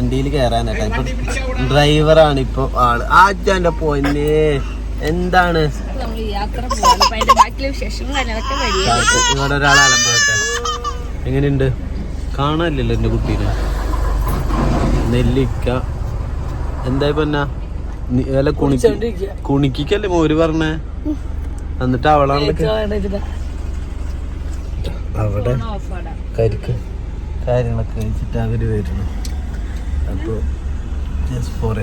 വണ്ടിയിൽ കേറാനായിട്ട് ഇപ്പൊ ഡ്രൈവറാണ് ഇപ്പൊ ആൾ. ആറ്റാന്റെ പൊന്നെ. എന്താണ്? ഇവിടെ ഒരാൾ അലമ്പോട്ടെ എങ്ങനെയുണ്ട്? കാണാനില്ലല്ലോ എന്റെ കുട്ടീനെ. നെല്ലിക്ക. എന്തായി പൊന്ന വില കുണിക്ക് കുണിക്കല്ലേ മോര് പറഞ്ഞേ? എന്നിട്ട് അവളാണ് അവിടെ കരിക്ക് കാര്യങ്ങളൊക്കെ കഴിച്ചിട്ട് അവർ വരുന്നു. അപ്പോൾ ജസ്റ്റ് ഫോർ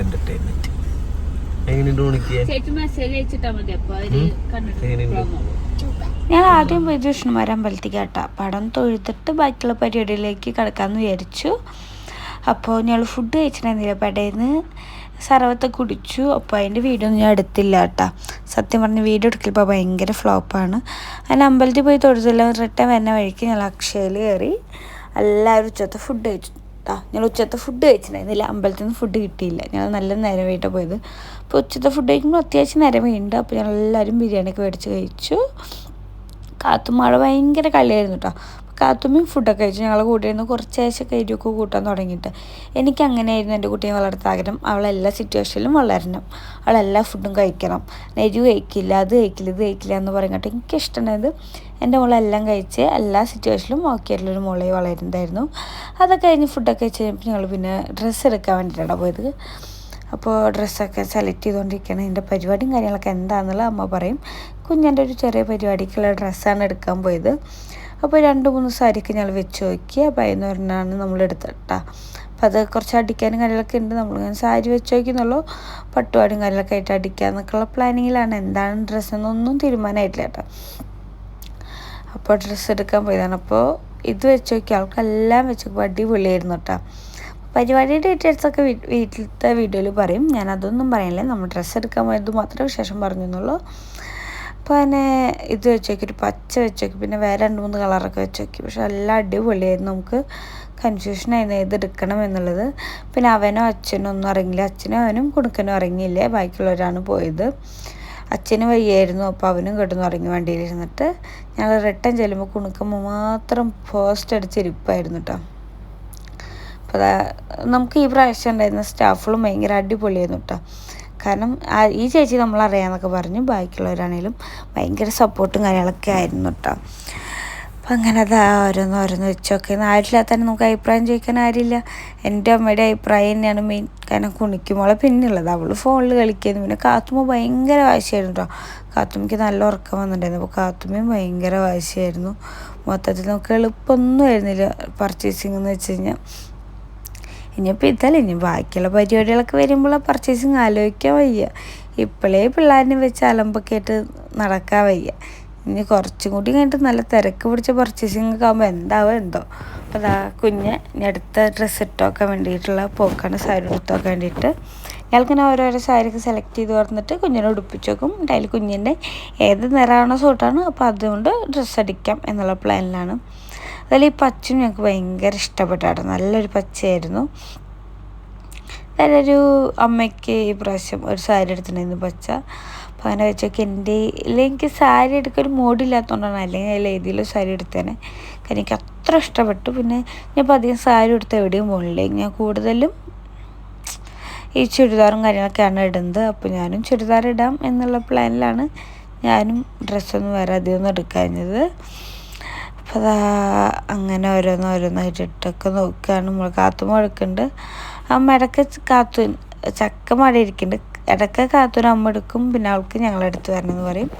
എങ്ങനെയുണ്ട് അവർ ഞാൻ ആദ്യം പോയത് വരാൻ അമ്പലത്തിൽ കേട്ടാ പടം തൊഴുതിട്ട് ബാക്കിയുള്ള പരിപാടിയിലേക്ക് കിടക്കാമെന്ന് വിചാരിച്ചു. അപ്പോൾ ഞങ്ങൾ ഫുഡ് കഴിച്ചിട്ടുണ്ടായിരുന്നില്ല. പടേന്ന് സർവത്തെ കുടിച്ചു. അപ്പോൾ അതിന്റെ വീടൊന്നും ഞാൻ എടുത്തില്ല കേട്ടാ സത്യം പറഞ്ഞ് വീഡിയോ എടുക്കലിപ്പോൾ ഭയങ്കര ഫ്ലോപ്പാണ് അതിന് അമ്പലത്തിൽ പോയി തൊഴുതില്ല റിട്ടേൺ വരുന്ന വഴിക്ക് ഞങ്ങൾ അക്ഷയയിൽ കയറി എല്ലാവരും ഉച്ചത്തെ ഫുഡ് കഴിച്ചു. കേട്ടോ. ഞങ്ങൾ ഉച്ചത്തെ ഫുഡ് കഴിച്ചിട്ടുണ്ടായിരുന്നില്ല അമ്പലത്തിൽ നിന്ന് ഫുഡ് കിട്ടിയില്ല. ഞങ്ങൾ നല്ല നേരം വൈകിട്ടാണ് പോയത്. അപ്പോൾ ഉച്ചത്തെ ഫുഡ് കഴിക്കുമ്പോൾ അത്യാവശ്യം നേരം വീണ്ട് അപ്പോൾ ഞങ്ങൾ എല്ലാവരും ബിരിയാണിയൊക്കെ മേടിച്ച് കഴിച്ചു. കാത്തുമാൾ ഭയങ്കര കളിയായിരുന്നു കേട്ടോ. കാത്തുമ്മയും ഫുഡൊക്കെ കഴിച്ചു ഞങ്ങളെ കൂട്ടിയിരുന്നു കുറച്ച് ആഴ്ച എരിവൊക്കെ കൂട്ടാൻ തുടങ്ങിയിട്ട്. എനിക്ക് അങ്ങനെയായിരുന്നു എന്റെ കുട്ടിയെ വളർത്ത ആഗ്രഹം. അവളെല്ലാ സിറ്റുവേഷനിലും വളരണം. അവളെല്ലാ ഫുഡും കഴിക്കണം. എരിവ് കഴിക്കില്ല അത് കഴിക്കില്ല ഇത് കഴിക്കില്ല എന്ന് പറയുന്നിട്ട് എനിക്ക് ഇഷ്ടമായത് എന്റെ മോളെല്ലാം കഴിച്ച് എല്ലാ സിറ്റുവേഷനിലും ഓക്കെ ആയിട്ടുള്ളൊരു മോളെ വളരുന്നതായിരുന്നു. അതൊക്കെ കഴിഞ്ഞ് ഫുഡൊക്കെ കഴിച്ച് കഴിഞ്ഞപ്പോൾ ഞങ്ങൾ പിന്നെ ഡ്രസ്സ് എടുക്കാൻ വേണ്ടിയിട്ടാണ് പോയത്. അപ്പോൾ ഡ്രസ്സൊക്കെ സെലക്ട് ചെയ്തുകൊണ്ടിരിക്കുകയാണ് എന്റെ പരിപാടിയും കാര്യങ്ങളൊക്കെ എന്താണെന്നുള്ള അമ്മ പറയും. കുഞ്ഞന്റെ ഒരു ചെറിയ പരിപാടിക്കുള്ള ഡ്രസ്സാണ് എടുക്കാൻ പോയത്. അപ്പോൾ രണ്ട് മൂന്ന് സാരിയൊക്കെ ഞങ്ങൾ വെച്ച് നോക്കി. അപ്പോൾ അതിന് നമ്മൾ എടുത്തിട്ട അപ്പോൾ അത് കുറച്ച് അടിക്കാനും കാര്യങ്ങളൊക്കെ ഉണ്ട്. നമ്മളിങ്ങനെ സാരി വെച്ച് നോക്കിയെന്നുള്ളൂ. പട്ടുപാടും കാര്യങ്ങളൊക്കെ ആയിട്ട് അടിക്കാന്നൊക്കെയുള്ള പ്ലാനിങ്ങിലാണ്. എന്താണ് ഡ്രസ്സ് എന്നൊന്നും തീരുമാനമായിട്ടില്ല കേട്ടോ അപ്പോൾ ഡ്രസ്സ് എടുക്കാൻ പോയതാണ്. അപ്പോൾ ഇത് വെച്ച് നോക്കി. ആൾക്കെല്ലാം വെച്ച് നോക്കുമ്പോൾ അടിപൊളിയായിരുന്നു കേട്ടോ പരിപാടിയുടെ ഡീറ്റെയിൽസൊക്കെ വീട്ടിലത്തെ വീഡിയോയിൽ പറയും. ഞാൻ അതൊന്നും പറയില്ല നമ്മൾ ഡ്രസ്സ് എടുക്കാൻ പോയത് മാത്രമേ വിശേഷം പറഞ്ഞെന്നുള്ളൂ. അപ്പോൾ തന്നെ ഇത് വെച്ച് ഒരു പച്ച വെച്ച് പിന്നെ വേറെ രണ്ട് മൂന്ന് കളറൊക്കെ വെച്ച് പക്ഷെ എല്ലാം അടിപൊളിയായിരുന്നു നമുക്ക്. ഏത് എടുക്കണം എന്നുള്ളത്. പിന്നെ അവനോ അച്ഛനോ ഒന്നും അറിയില്ല. അച്ഛനും അവനും കുടുക്കനും ഇറങ്ങിയില്ലേ ബാക്കിയുള്ളവരാണ് പോയത്. അച്ഛന് വയ്യായിരുന്നു. അപ്പോൾ അവനും കിടന്നു ഇറങ്ങി വണ്ടിയിലിരുന്നിട്ട്. ഞങ്ങൾ റിട്ടേൺ ചെല്ലുമ്പോൾ കുണുക്കുമ്പോൾ മാത്രം പോസ്റ്റ് അടിച്ചിരിപ്പായിരുന്നു കേട്ടോ അപ്പോൾ നമുക്ക് ഈ പ്രാവശ്യം ഉണ്ടായിരുന്ന സ്റ്റാഫുകളും ഭയങ്കര അടിപൊളിയായിരുന്നു കേട്ടോ കാരണം ഈ ചേച്ചി നമ്മൾ അറിയാമെന്നൊക്കെ പറഞ്ഞു. ബാക്കിയുള്ളവരാണേലും ഭയങ്കര സപ്പോർട്ടും കാര്യങ്ങളൊക്കെ ആയിരുന്നു കേട്ടോ അപ്പം അങ്ങനെ അതാ ഓരോന്ന് ഓരോന്ന് വെച്ചൊക്കെ. ആരില്ല തന്നെ നമുക്ക് അഭിപ്രായം ചോദിക്കാൻ ആരില്ല എന്റെ അമ്മയുടെ അഭിപ്രായം തന്നെയാണ് മെയിൻ കാരണം കുണിക്കുമ്പോളെ പിന്നുള്ളത് അവൾ ഫോണിൽ കളിക്കുന്നു. പിന്നെ കാത്തുമ്മ ഭയങ്കര വാശിയായിരുന്നു കേട്ടോ കാത്തുമ്മയ്ക്ക് നല്ല ഉറക്കം വന്നിട്ടുണ്ടായിരുന്നു. അപ്പോൾ കാത്തുമ്മയും ഭയങ്കര വാശിയായിരുന്നു. മൊത്തത്തിൽ നമുക്ക് എളുപ്പമൊന്നും ആയിരുന്നില്ല പർച്ചേസിങ് എന്ന് വെച്ച് കഴിഞ്ഞാൽ. ഇനിയിപ്പോൾ ഇതല്ല ഇനി ബാക്കിയുള്ള പരിപാടികളൊക്കെ വരുമ്പോൾ പർച്ചേസിങ് ആലോചിക്കാൻ വയ്യ. ഇപ്പോഴേ പിള്ളേരിനെ വെച്ച് അലമ്പൊക്കെ ആയിട്ട് നടക്കാൻ വയ്യ. ഇനി കുറച്ചും കൂടി കഴിഞ്ഞിട്ട് നല്ല തിരക്ക് പിടിച്ച പർച്ചേസിങ് ഒക്കെ ആകുമ്പോൾ എന്താവും എന്തോ. അപ്പോൾ അതാ കുഞ്ഞ് ഇനി അടുത്ത ഡ്രസ്സ് ഇട്ടൊക്കെ വേണ്ടിയിട്ടുള്ള പോക്കാണ് സാരി ഉടുത്തൊക്കെ വേണ്ടിയിട്ട്. ഞങ്ങൾക്കിങ്ങനെ ഓരോരോ സാരിയൊക്കെ സെലക്ട് ചെയ്ത് പറഞ്ഞിട്ട് കുഞ്ഞിനെ ഉടുപ്പിച്ച് നോക്കും അതിൽ കുഞ്ഞിന്റെ ഏത് നിറമാണോ സൂട്ടാണ് അപ്പോൾ അതുകൊണ്ട് ഡ്രസ്സ് അടിക്കാം എന്നുള്ള പ്ലാനിലാണ് അതിൽ ഈ പച്ചയും ഞങ്ങൾക്ക് ഭയങ്കര ഇഷ്ടപ്പെട്ടാട്ടോ. നല്ലൊരു പച്ചയായിരുന്നു. നല്ലൊരു അമ്മയ്ക്ക് ഈ പ്രാവശ്യം ഒരു സാരി എടുത്തിട്ടുണ്ടായിരുന്നു പച്ച. അപ്പോൾ അങ്ങനെ വെച്ചൊക്കെ എന്റെ എനിക്ക് സാരി എടുക്കാൻ ഒരു മോഡില്ലാത്തതുകൊണ്ടാണ് അല്ലെങ്കിൽ അതിൽ ഏതെങ്കിലും സാരി എടുത്തേനെ. കാരണം എനിക്ക് അത്ര ഇഷ്ടപ്പെട്ടു. പിന്നെ ഞാൻ ഇപ്പോൾ അധികം സാരി എടുത്ത് എവിടെയും പോകണില്ല ഞാൻ കൂടുതലും ഈ ചുരിദാറും കാര്യങ്ങളൊക്കെയാണ് ഇടുന്നത്. അപ്പോൾ ഞാനും ചുരിദാർ ഇടാം എന്നുള്ള പ്ലാനിലാണ് ഞാനും ഡ്രസ്സൊന്നും വേറെ അധികമൊന്നും എടുക്കാഞ്ഞത്. അപ്പോൾ അതാ അങ്ങനെ ഓരോന്ന് ഓരോന്നായിട്ട് ഇട്ടൊക്കെ നോക്കുകയാണ് നമ്മൾ കാത്തു മുഴക്കുന്നുണ്ട് അമ്മ ഇടയ്ക്ക് കാത്തു ചക്ക മഴ ഇരിക്കുന്നുണ്ട് ഇടയ്ക്ക് അമ്മ എടുക്കും. പിന്നെ അവൾക്ക് ഞങ്ങളെടുത്ത് വരണമെന്ന് പറയും.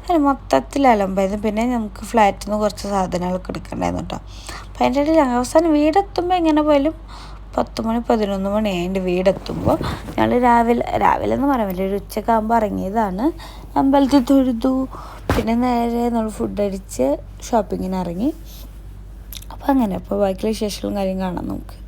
അങ്ങനെ മൊത്തത്തിൽ അലമ്പായിരുന്നു. പിന്നെ നമുക്ക് ഫ്ലാറ്റിൽ നിന്ന് കുറച്ച് സാധനങ്ങളൊക്കെ എടുക്കണ്ടായിരുന്നു കേട്ടോ. അപ്പോൾ അതിന്റെ ഇടയിൽ അവസാനം വീടെത്തുമ്പോൾ എങ്ങനെ പോയാലും പത്ത് മണി പതിനൊന്ന് മണി എന്റെ വീടെത്തുമ്പോൾ ഞങ്ങൾ രാവിലെ രാവിലെ എന്ന് പറയാൻ പറ്റില്ല. ഒരു ഉച്ചക്കാകുമ്പോൾ ഇറങ്ങിയതാണ്. അമ്പലത്തിൽ തൊഴുതു. പിന്നെ നേരെ നമ്മൾ ഫുഡ് അടിച്ച് ഷോപ്പിങ്ങിന് ഇറങ്ങി. അപ്പോൾ അങ്ങനെ. അപ്പോൾ ബാക്കിയുള്ള വിശേഷങ്ങളും കാര്യം കാണാം നമുക്ക്.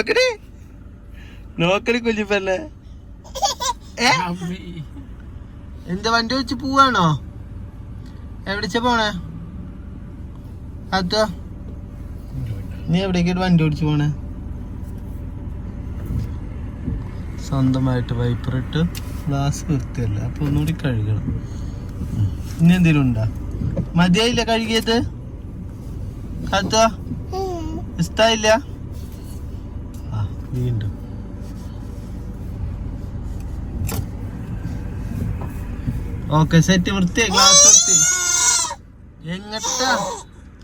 നോക്കണേ നോക്കണേ കുഞ്ഞിപ്പല്ലേ. എന്താ വണ്ടി വെച്ച് പോവാണോ? എവിടെച്ച പോണേ? അതോ നീ എവിടേക്കായിട്ട് വണ്ടി ഓടിച്ചു പോണേ? സ്വന്തമായിട്ട് വൈപ്പർ ഇട്ട് ഗ്ലാസ് വൃത്തിയല്ല അപ്പൊ ഒന്നുകൂടി കഴുകണം. ഇനി എന്തെങ്കിലും ഉണ്ടോ? മതിയായില്ല കഴുകിയത്? അതോ ഇഷ്ടായില്ല? വീണ്ടും ഓക്കെ സെറ്റ് വൃത്തി ഗ്ലാസ് വൃത്തി എങ്ങട്ടാ?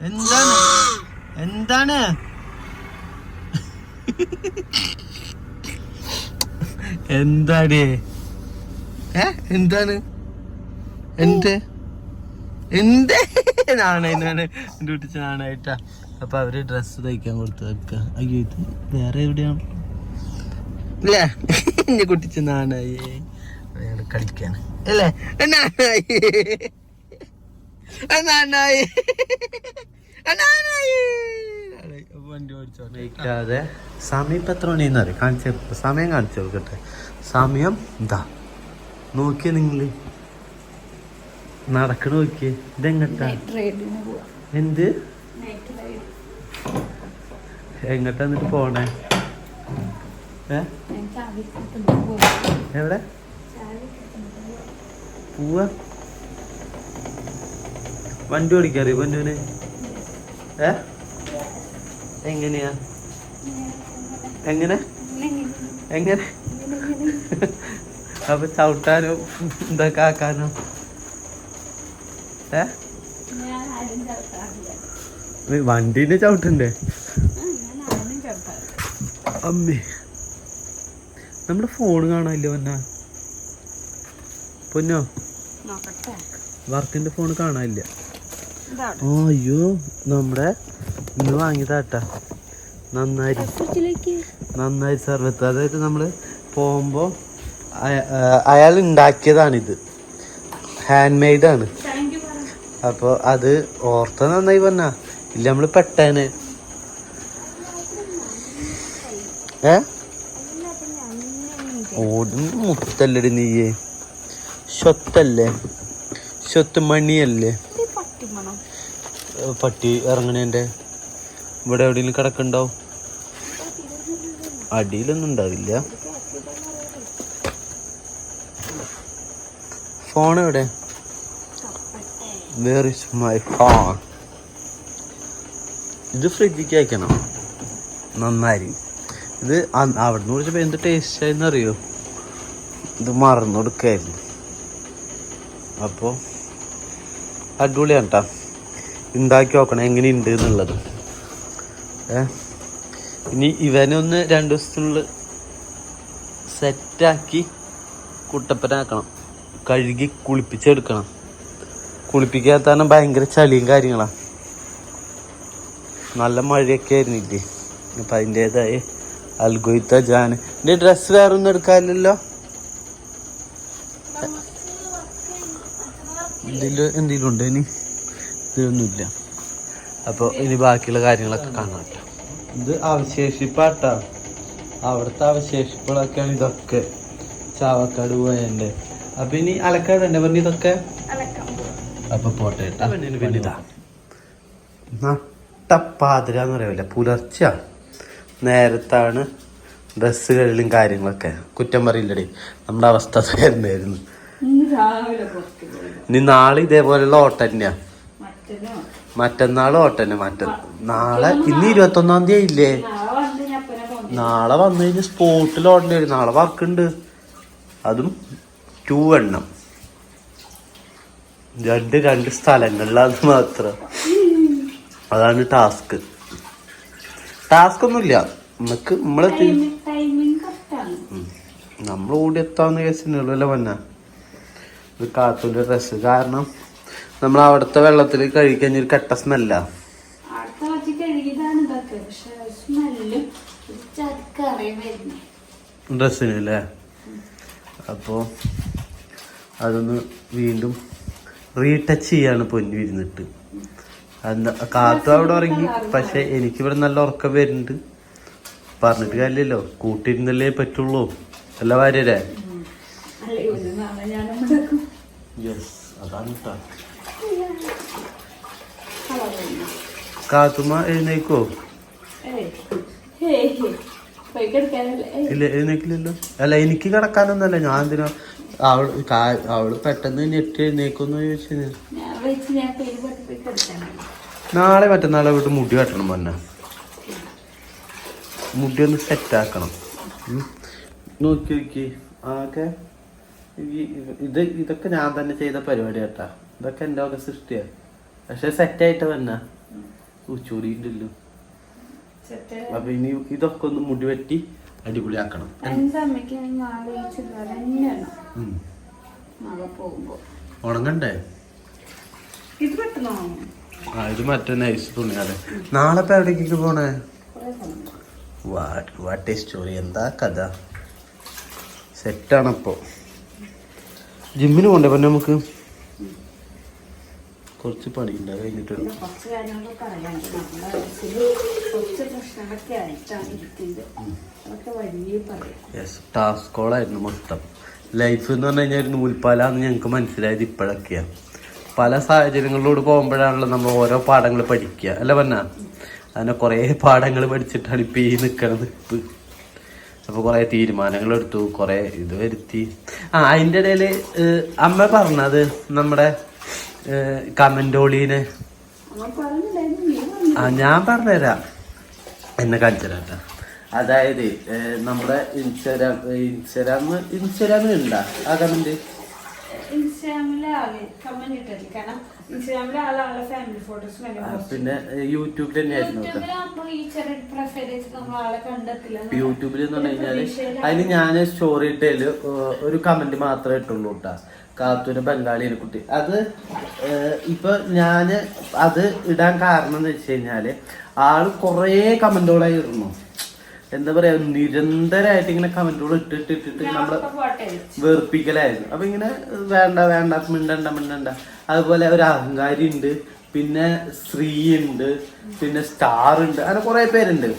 എന്താണ്? എന്താണ്? എന്താടി? എന്താണ്? എന്ത്? എന്ത്? നാണാണ് എന്റെ കുട്ടിച്ച് നാണായിട്ടാ അപ്പൊ അവർ ഡ്രസ്സ് തയ്ക്കാൻ കൊടുത്തു വെക്ക. അയ്യോ ഇത് വേറെ എവിടെയാണ്? ഇല്ലേ എന്നെ കുട്ടിച്ച് നാണായി. അയാൾ കളിക്കാണ്. അല്ലേ? നാണായി. നാണായി. വണ്ടി സമയം ഇപ്പൊ എത്ര മണിയെന്ന് അറിയാം? കാണിച്ചു സമയം കാണിച്ചു കൊടുക്കട്ടെ. സമയം ഇതാ നോക്കിയ നിങ്ങൾ. നടക്കണ നോക്കിയേ. ഇതെങ്ങട്ടാ? എന്ത്? എങ്ങട്ടാ എന്നിട്ട് പോണേ? എവിടെ? പോവാ? വണ്ടി ഓടിക്കാറിയോ ബന്ധുവിന് ഏ? എങ്ങനെയാ? എങ്ങനെ? എങ്ങനെ? അപ്പൊ ചവിട്ടാനോ ഇതൊക്കെ ആക്കാനോ ഏ? ഞാൻ ആരും ചേർക്കാറില്ല ഈ വണ്ടീനെ ചവിട്ടണ്ടേ അമ്മേ. നമ്മുടെ ഫോൺ കാണാനില്ല പൊന്ന? പൊന്നോ? വർക്കിന്റെ ഫോൺ കാണാനില്ല. അയ്യോ നമ്മുടെ ഇന്ന് വാങ്ങിയതാട്ട നന്നായി. നന്നായി സർവത്ത്. അതായത് നമ്മൾ പോകുമ്പോൾ അയാൾ ഉണ്ടാക്കിയതാണിത്. ഹാൻഡ് മെയ്ഡാണ് അപ്പോൾ അത് ഓർത്ത നന്നായി പറഞ്ഞ ഇല്ല നമ്മൾ പെട്ടേനെ. ഏ? ഓടും. മുത്തല്ലടി നീയേ. സ്വത്തല്ലേ? സ്വത്ത് മണിയല്ലേ? പട്ടി ഇറങ്ങണേന്റെ ഇവിടെ എവിടെയെങ്കിലും കിടക്കണ്ടോ? അടിയിലൊന്നും ഉണ്ടാവില്ല. ഫോൺ എവിടെ? വേർ ഇസ് മൈ ഫോൺ ഇത് ഫ്രിഡ്ജിക്ക് അയക്കണം. നന്നായി. ഇത് അവിടുന്ന് കുറിച്ചപ്പോ എന്ത് ടേസ്റ്റ് ആയിരുന്നു അറിയോ ഇത് മറന്നു കൊടുക്കായിരുന്നു. അപ്പോൾ അടിപൊളിയാണ് കേട്ടോ ഉണ്ടാക്കി നോക്കണം എങ്ങനെ ഉണ്ട് എന്നുള്ളത്. ഏ? ഇനി ഇവനൊന്ന് രണ്ട് ദിവസത്തിനുള്ളിൽ സെറ്റാക്കി കുട്ടപ്പനാക്കണം. കഴുകി കുളിപ്പിച്ചെടുക്കണം. കുളിപ്പിക്കാത്ത ഭയങ്കര ചളിയും കാര്യങ്ങളാണ് നല്ല മഴയൊക്കെ ആയിരുന്നില്ലേ? അപ്പം അതിന്റെതായ അൽഗോയിത്ത ജാൻ. എന്റെ ഡ്രസ്സ് വേറൊന്നും എടുക്കാനില്ലല്ലോ? ഇതിൽ എന്തെങ്കിലും ഉണ്ട് ഇനി? ഇതിലൊന്നുമില്ല അപ്പോൾ ഇനി ബാക്കിയുള്ള കാര്യങ്ങളൊക്കെ കാണാം. ഇത് അവശേഷിപ്പാട്ടാ. അവിടുത്തെ അവശേഷിപ്പുകളൊക്കെയാണ് ഇതൊക്കെ. ചാവക്കാട് പോയതിന്റെ അപ്പൊ ഇനി അലക്കാട് തന്നെ പറഞ്ഞ ഇതൊക്കെ? അപ്പൊ പോട്ടെ പിന്നെ ഇതാ. നട്ടപ്പാതിരാന്ന് പറയൂല പുലർച്ച നേരത്താണ് ബസ്സുകളിലും കാര്യങ്ങളൊക്കെ. കുറ്റം പറയില്ലടി. നമ്മുടെ അവസ്ഥ തന്നെയായിരുന്നു ഇനി നാളെ ഇതേപോലെയുള്ള ഓട്ടം തന്നെയാ. മറ്റന്നോ മറ്റന്നാൾ ഓട്ടം തന്നെ മറ്റ നാളെ ഇന്ന് ഇരുപത്തൊന്നാം തീയതി ഇല്ലേ? വന്ന് നാളെ വന്നു കഴിഞ്ഞാൽ സ്പോട്ടിൽ ഓടേണ്ടി വരും. നാളെ വർക്കുണ്ട്. അതും ടു എണ്ണം. രണ്ട് രണ്ട് സ്ഥലങ്ങളിലാണ് മാത്രം. അതാണ് ടാസ്ക്. ടാസ്ക് ഒന്നുമില്ല. നമുക്ക് നമ്മളെ നമ്മൾ ഓടി എത്താവുന്ന കേസിനുള്ളൂ അല്ല വന്ന ഇത് കാത്തൂന്റെ ഡ്രസ്സ് കാരണം നമ്മൾ അവിടുത്തെ വെള്ളത്തിൽ കഴിക്കഴിഞ്ഞ ഒരു കെട്ട സ്മെല്ല ഡ്രസ്സിന് അല്ലേ? അപ്പോൾ അതൊന്ന് വീണ്ടും റീടച്ച് ചെയ്യാണ് പൊന്നു ഇരുന്നിട്ട് എന്താ കാത്തു അവിടെ ഉറങ്ങി. പക്ഷെ എനിക്ക് ഇവിടെ നല്ല ഉറക്കം വരുന്നുണ്ട്. പറഞ്ഞിട്ട് കാര്യമില്ലല്ലോ. കൂട്ടിരുന്നല്ലേ പറ്റുള്ളൂ. അല്ല ഭാര്യരെ. കാത്തുമ്മ എഴുന്നേക്കോ? ഇല്ല എഴുന്നേക്കില്ലല്ലോ. അല്ല എനിക്ക് കിടക്കാനൊന്നല്ല ഞാൻ എന്തിനാ? അവൾ അവൾ പെട്ടെന്ന് ഞെട്ടി എഴുന്നേക്കൊന്നു ചോദിച്ചു നാളെ മറ്റന്നാളെ വിട്ട് മുടി വെട്ടണം പറഞ്ഞ മുടി ഒന്ന് സെറ്റ് ആക്കണം. നോക്കി നോക്കി. ആകെ ഇത് ഇതൊക്കെ ഞാൻ തന്നെ ചെയ്ത പരിപാടി കേട്ടാ. ഇതൊക്കെ എന്റെ ഒക്കെ സൃഷ്ടിയാ. പക്ഷെ സെറ്റായിട്ട് വന്ന. ഉച്ചൂടിണ്ടല്ലോ അപ്പൊ ഇനി ഇതൊക്കെ ഒന്ന് മുടി വെട്ടി അടിപൊളിയാക്കണം. ഉണങ്ങണ്ടേ? ഇത് പെട്ടെന്ന് ആ ഇത് മറ്റേ നൈസ് തുണിയാണ് നാളെ ഇപ്പൊ എവിടേക്ക് പോണേ വാട്ട് ഏ സ്റ്റോറി എന്താ കഥ? സെറ്റാണപ്പോ ജിമ്മിന് പോണ്ടേ പിന്നെ നമുക്ക്? കുറച്ച് പണിയുണ്ട് കഴിഞ്ഞിട്ട് യെസ് ടാസ്കോളായിരുന്നു മൊത്തം. ലൈഫ് എന്ന് പറഞ്ഞു കഴിഞ്ഞാൽ നൂൽപ്പാലാന്ന് ഞങ്ങൾക്ക് മനസ്സിലായത് ഇപ്പോഴൊക്കെയാണ് പല സാഹചര്യങ്ങളിലൂടെ പോകുമ്പോഴാണല്ലോ നമ്മൾ ഓരോ പാഠങ്ങൾ പഠിക്കുക. അല്ല പറഞ്ഞ അങ്ങനെ കുറേ പാഠങ്ങൾ പഠിച്ചിട്ടാണ് ഇപ്പം ഈ നിൽക്കണത് അപ്പോൾ കുറേ തീരുമാനങ്ങൾ എടുത്തു കുറേ ഇത് വരുത്തി. ആ അതിന്റെ ഇടയിൽ അമ്മ പറഞ്ഞത് നമ്മുടെ കമന്റോളീനെ ആ ഞാൻ പറഞ്ഞുതരാം. എന്നെ കാണിച്ചുതരാം അതായത് നമ്മുടെ ഇൻസ്റ്റാഗ്രാം ഇൻസ്റ്റാഗ്രാം ഇൻസ്റ്റാഗ്രാമിൽ ഉണ്ടാ ആ കമന്റ് ഇൻസ്റ്റാഗ്രാമിലെ ആൾ കമന്റ് ഇട്ടില്ല കാരണം ഇൻസ്റ്റാഗ്രാമിലെ ആളെ ആളെ ഫാമിലി ഫോട്ടോസ് പിന്നെ യൂട്യൂബിൽ തന്നെയായിരുന്നു കേട്ടോ. യൂട്യൂബിലാകുമ്പോ ഈ ചെറിയ പ്രൊഫൈൽ വെച്ച് നമ്മൾ ആളെ കണ്ടെത്തില്ല യൂട്യൂബിൽ എന്ന് പറഞ്ഞു കഴിഞ്ഞാൽ അതിന് ഞാൻ സ്റ്റോറി ഇട്ടതിൽ ഒരു കമന്റ് മാത്രമേ ഇട്ടുള്ളൂ കേട്ടാ. കാത്തൂര് ബംഗാളി കുട്ടി. അത് ഇപ്പൊ ഞാൻ അത് ഇടാൻ കാരണം എന്ന് വെച്ച് കഴിഞ്ഞാൽ ആൾ കുറേ കമന്റുകളായി ഇടുന്നു എന്താ പറയാ നിരന്തരമായിട്ട് ഇങ്ങനെ കമന്റുകൾ ഇട്ടിട്ട് ഇട്ടിട്ട് നമ്മൾ വേർപ്പിക്കലായിരുന്നു വെറുപ്പിക്കലായിരുന്നു. അപ്പൊ ഇങ്ങനെ വേണ്ട വേണ്ട മിണ്ടണ്ട മിണ്ടണ്ട. അതുപോലെ ഒരു അഹങ്കാരി ഉണ്ട് പിന്നെ സ്ത്രീ ഉണ്ട് പിന്നെ സ്റ്റാർ ഉണ്ട് അങ്ങനെ കുറെ പേരുണ്ട്.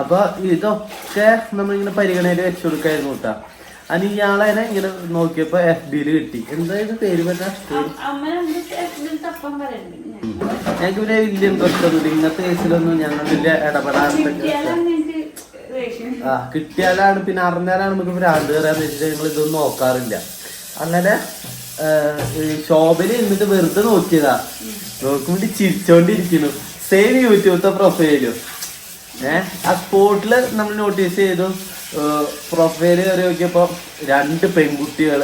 അപ്പൊ ഇതൊക്കെ നമ്മളിങ്ങനെ പരിഗണനയിൽ വെച്ചു കൊടുക്കായിരുന്നു കേട്ടാ അനി ഇയാളെ ഇങ്ങനെ നോക്കിയപ്പോ എഫ് ഡിയിൽ കിട്ടി. എന്തായാലും പേര് പറയുന്നുണ്ട് ഞങ്ങൾക്ക് പിന്നെ വലിയ ഇൻട്രസ്റ്റ് ഒന്നുമില്ല ഇങ്ങനത്തെ കേസിലൊന്നും ഞങ്ങൾ വലിയ ഇടപെടാറുണ്ട് ആ കിട്ടിയാലാണ് പിന്നെ അറിഞ്ഞാലാണ് നമുക്ക് ഭ്രാന്ത് കയറാന്ന് വെച്ചിട്ട് ഞങ്ങൾ ഇതൊന്നും നോക്കാറില്ല. അങ്ങനെ ഷോപ്പിൽ എന്നിട്ട് വെറുതെ നോക്കിയതാ. നോക്കുമ്പോൾ ചിരിച്ചോണ്ടിരിക്കുന്നു. സെയിം യൂട്യൂബത്തെ പ്രൊഫൈലും ഏഹ് ആ സ്പോട്ടിൽ നമ്മൾ നോട്ടീസ് ചെയ്തു. പ്രൊഫൈൽ കയറി നോക്കിയപ്പോ രണ്ട് പെൺകുട്ടികൾ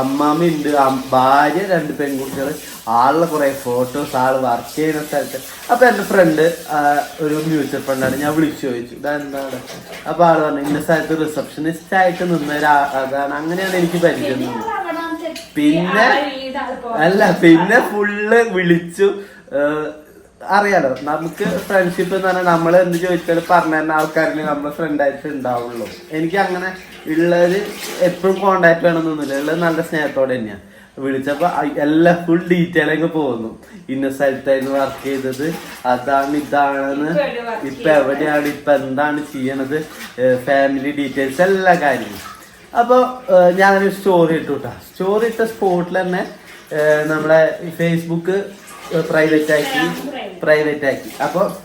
അമ്മാമ്മയുണ്ട് ഭാര്യ രണ്ട് പെൺകുട്ടികൾ ആളുടെ കുറേ ഫോട്ടോസ് ആൾ വർക്ക് ചെയ്യുന്ന സ്ഥലത്ത്. അപ്പൊ എന്റെ ഫ്രണ്ട് ഒരു മ്യൂച്വൽ ഫണ്ടാണ് ഞാൻ വിളിച്ചു ചോദിച്ചു ഇതെന്താണ്? അപ്പൊ ആൾ പറഞ്ഞു ഇന്ന സ്ഥലത്ത് റിസപ്ഷനിസ്റ്റ് ആയിട്ട് നിന്ന അതാണ്. അങ്ങനെയാണ് എനിക്ക് പരിചയം പിന്നെ അല്ല പിന്നെ ഫുള്ള് വിളിച്ചു അറിയാലോ നമുക്ക് ഫ്രണ്ട്ഷിപ്പ് എന്ന് പറഞ്ഞാൽ നമ്മൾ എന്ത് ചോദിച്ചാലും പറഞ്ഞു തരുന്ന ആൾക്കാരിൽ ഫ്രണ്ട് ആയിട്ട് ഉണ്ടാവുള്ളൂ. എനിക്ക് അങ്ങനെ ഉള്ളത് എപ്പോഴും കോണ്ടാക്ട് വേണമെന്നൊന്നുമില്ല. ഉള്ളത് നല്ല സ്നേഹത്തോടെ തന്നെയാണ് വിളിച്ചപ്പോൾ എല്ലാം ഫുൾ ഡീറ്റെയിൽ അങ്ങ് പോകുന്നു. ഇന്ന സ്ഥലത്തായിരുന്നു വർക്ക് ചെയ്തത്. അതാണ് ഇതാണെന്ന്. ഇപ്പൊ എവിടെയാണ് ഇപ്പൊ എന്താണ് ചെയ്യണത്? ഫാമിലി ഡീറ്റെയിൽസ് എല്ലാ കാര്യങ്ങളും. അപ്പോൾ ഞാനൊരു സ്റ്റോറി ഇട്ടു കേട്ടോ സ്റ്റോറി ഇട്ട സ്പോട്ടിൽ തന്നെ നമ്മളെ ഫേസ്ബുക്ക് പ്രൈവറ്റ് ആക്കി പ്രൈവറ്റ് ആക്കി. അപ്പോൾ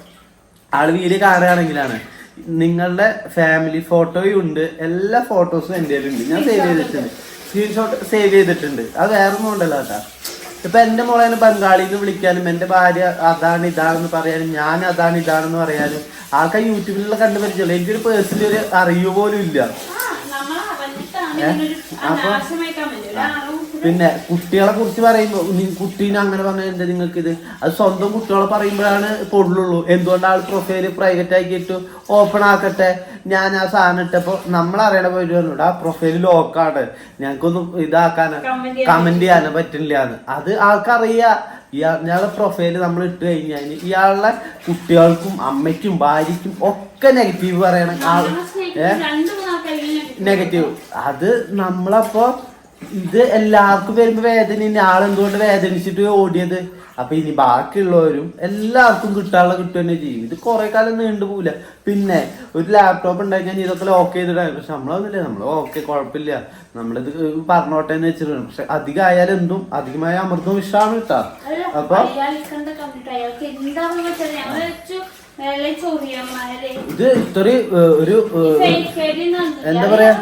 ആൾ വീഡിയോ കാണുകയാണെങ്കിലാണ്. നിങ്ങളുടെ ഫാമിലി ഫോട്ടോയും ഉണ്ട്. എല്ലാ ഫോട്ടോസും എന്റെ ഉണ്ട് ഞാൻ സേവ് ചെയ്തിട്ടുണ്ട്. സ്ക്രീൻഷോട്ട് സേവ് ചെയ്തിട്ടുണ്ട്. അത് വേറെ ഒന്നും ഉണ്ടല്ലോ കേട്ടാ. ഇപ്പൊ എന്റെ മോളെ ബംഗാളിന്ന് വിളിക്കാനും എന്റെ ഭാര്യ അതാണ് ഇതാണെന്ന് പറയാനും ഞാൻ അതാണ് ഇതാണെന്ന് പറയാനും ആൾക്കാർ യൂട്യൂബിലുള്ള കണ്ടുപരിച്ചുള്ളൂ എനിക്കൊരു പേഴ്സണലി ഒരു അറിയു പോലും ഇല്ല. അപ്പൊ- പിന്നെ കുട്ടികളെ കുറിച്ച് പറയുമ്പോൾ കുട്ടീനെ അങ്ങനെ പറഞ്ഞാൽ എന്താ നിങ്ങൾക്ക് ഇത് അത് സ്വന്തം കുട്ടികളെ പറയുമ്പോഴാണ് പൊള്ളുള്ളൂ. എന്തുകൊണ്ട് ആൾ പ്രൊഫൈൽ പ്രൈവറ്റ് ആക്കിയിട്ട് ഓപ്പൺ ആക്കട്ടെ. ഞാൻ ആ സാധനം ഇട്ടപ്പോ നമ്മളറിയണ പോയിട്ട് പറഞ്ഞിട്ട് ആ പ്രൊഫൈൽ ലോക്കാണ് ഞങ്ങൾക്കൊന്നും ഇതാക്കാന് കമന്റ് ചെയ്യാൻ പറ്റില്ല. അത് ആൾക്കറിയാ. ഇയാളുടെ പ്രൊഫൈൽ നമ്മൾ ഇട്ട് കഴിഞ്ഞാൽ ഇയാളുടെ കുട്ടികൾക്കും അമ്മയ്ക്കും ഭാര്യയ്ക്കും ഒക്കെ നെഗറ്റീവ് പറയണം. ആൾ നെഗറ്റീവ് അത് നമ്മളപ്പോ ഇത് എല്ലാവർക്കും വരുമ്പോ വേദന ഇനി ആളെന്തുകൊണ്ട് വേദനിച്ചിട്ട് ഓടിയത്? അപ്പൊ ഇനി ബാക്കിയുള്ളവരും എല്ലാവർക്കും കിട്ടാനുള്ള കിട്ടുക തന്നെ ചെയ്യും. ഇത് കുറെ കാലം നീണ്ടു പോവില്ല. പിന്നെ ഒരു ലാപ്ടോപ്പ് ഉണ്ടാക്കി കഴിഞ്ഞാൽ ഇതൊക്കെ ലോക്ക് ചെയ്തിടാം. പക്ഷെ നമ്മളൊന്നുമില്ല നമ്മൾ ഓക്കെ കുഴപ്പമില്ല നമ്മളിത് പറഞ്ഞോട്ടെ എന്ന് വെച്ചിട്ടുണ്ട് പക്ഷെ അധികം ആയാലും എന്തും അധികമായ അമൃതവും ഇഷ്ടമാണ് കിട്ടാ. അപ്പൊ ഇത് ഇത്തൊരു ഒരു എന്താ പറയാ?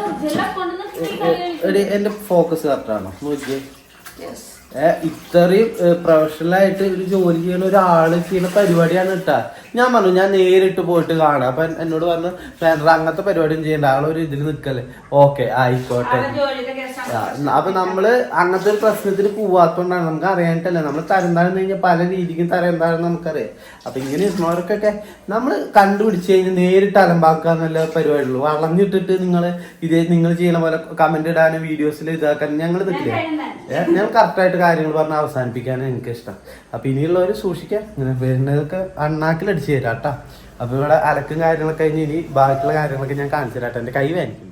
എടി എന്റെ ഫോക്കസ് കറക്റ്റ് ആണോ? നോക്കിയേ. ഇത്രയും പ്രൊഫഷണൽ ആയിട്ട് ഒരു ജോലി ചെയ്യുന്ന ഒരാൾ ചെയ്യുന്ന പരിപാടിയാണ് കേട്ടാ ഞാൻ പറഞ്ഞു ഞാൻ നേരിട്ട് പോയിട്ട് കാണാം. അപ്പൊ എന്നോട് പറഞ്ഞു ഫ്രണ്ട് അങ്ങനത്തെ പരിപാടിയും ചെയ്യണ്ട. ആളൊരു ഇതിൽ നിക്കല്ലേ. ഓക്കെ ആയിക്കോട്ടെ. അപ്പൊ നമ്മൾ അങ്ങനത്തെ ഒരു പ്രശ്നത്തിന് പോവാത്തോണ്ടാണ് നമുക്ക് അറിയാനിട്ടല്ലേ. നമ്മൾ തരം താഴ്ന്നു കഴിഞ്ഞാൽ പല രീതിക്കും തരം താഴ്ന്ന് നമുക്കറിയാം. അപ്പൊ ഇങ്ങനെ ഇരുന്നവർക്കൊക്കെ നമ്മൾ കണ്ടുപിടിച്ച് കഴിഞ്ഞാൽ നേരിട്ട് അലമ്പാക്കുക എന്നുള്ള പരിപാടിയുള്ളൂ. വളഞ്ഞിട്ടിട്ട് നിങ്ങൾ ഇതേ നിങ്ങൾ ചെയ്യണ പോലെ കമന്റ് ഇടാനും വീഡിയോസിൽ ഇതാക്കാൻ ഞങ്ങൾ നിൽക്കില്ല? ഞാൻ കറക്റ്റായിട്ട് കാര്യങ്ങൾ പറഞ്ഞ് അവസാനിപ്പിക്കാനാണ് എനിക്ക് ഇഷ്ടം അപ്പൊ ഇനിയുള്ളവർ സൂക്ഷിക്കാം. വരുന്നതൊക്കെ അണ്ണാക്കിൽ അടിച്ചു തരാം കേട്ടോ അപ്പൊ ഇവിടെ അലക്കും കാര്യങ്ങളൊക്കെ കഴിഞ്ഞ് ഇനി ബാക്കിയുള്ള കാര്യങ്ങളൊക്കെ ഞാൻ കാണിച്ചു തരാട്ടെ എന്റെ കൈ വേനിക്കുന്നു.